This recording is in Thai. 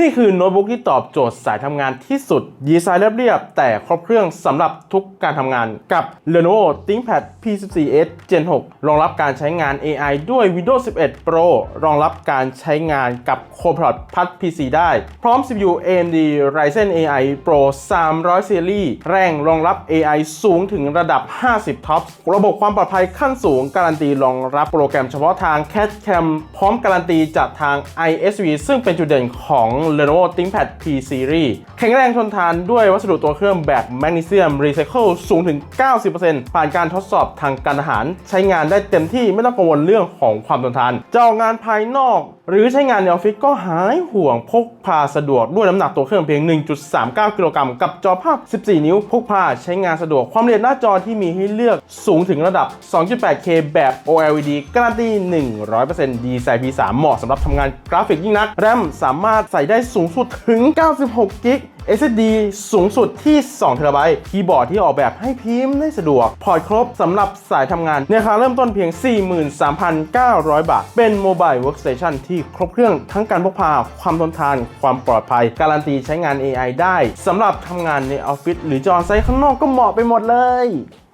นี่คือโน้ตบุ๊กที่ตอบโจทย์สายทำงานที่สุด ดีไซน์เรียบๆ แต่ครบเครื่องสำหรับทุกการทำงานกับ Lenovo ThinkPad P14s Gen 6 รองรับการใช้งาน AI ด้วย Windows 11 Pro รองรับการใช้งานกับ Copilot Plus PC ได้ พร้อม CPU AMD Ryzen AI Pro 300 Series แรงรองรับ AI สูงถึงระดับ 50 TOPS ระบบความปลอดภัยขั้นสูง การันตีรองรับโปรแกรมเฉพาะทาง CAD CAM พร้อมการันตีจากทาง ISV ซึ่งเป็นจุดเด่นของ Lenovo ThinkPad P Series แข็งแรงทนทานด้วยวัสดุตัวเครื่องแบบ Magnesium Recycle สูงถึง 90%ผ่านการทดสอบทางการทหาร ใช้งานได้เต็มที่ไม่ต้องกังวลเรื่องของความทนทานจะออกงานภายนอก หรือใช้งานในออฟฟิศก็หายห่วงพกพาสะดวกด้วยน้ำหนักตัวเครื่องเพียง 1.39 กิโลกรัมกับจอภาพ 14 นิ้วพกพาใช้งานสะดวกความละเอียดหน้าจอที่มีให้เลือกสูงถึงระดับ 2.8K แบบ OLED การันตี 100%ดีไซน์ P3 เหมาะสำหรับทำงานกราฟิกยิ่งนัก แรมสามารถใส่ได้สูงสุดถึง 96 กิก SSD สูงสุดที่ 2 t b คีย์บอร์ดที่ออกแบบให้พิมพ์ได้สะดวก พอร์ตครบสำหรับสายทำงานในราคาเริ่มต้นเพียง 43,900 บาท เป็น Mobile Workstation ที่ครบเครื่องทั้งการพกพา ความทนทาน ความปลอดภัย การันตีใช้งาน AI ได้สำหรับทำงานในออฟฟิศหรือจอไซต์ข้างนอกก็เหมาะไปหมดเลย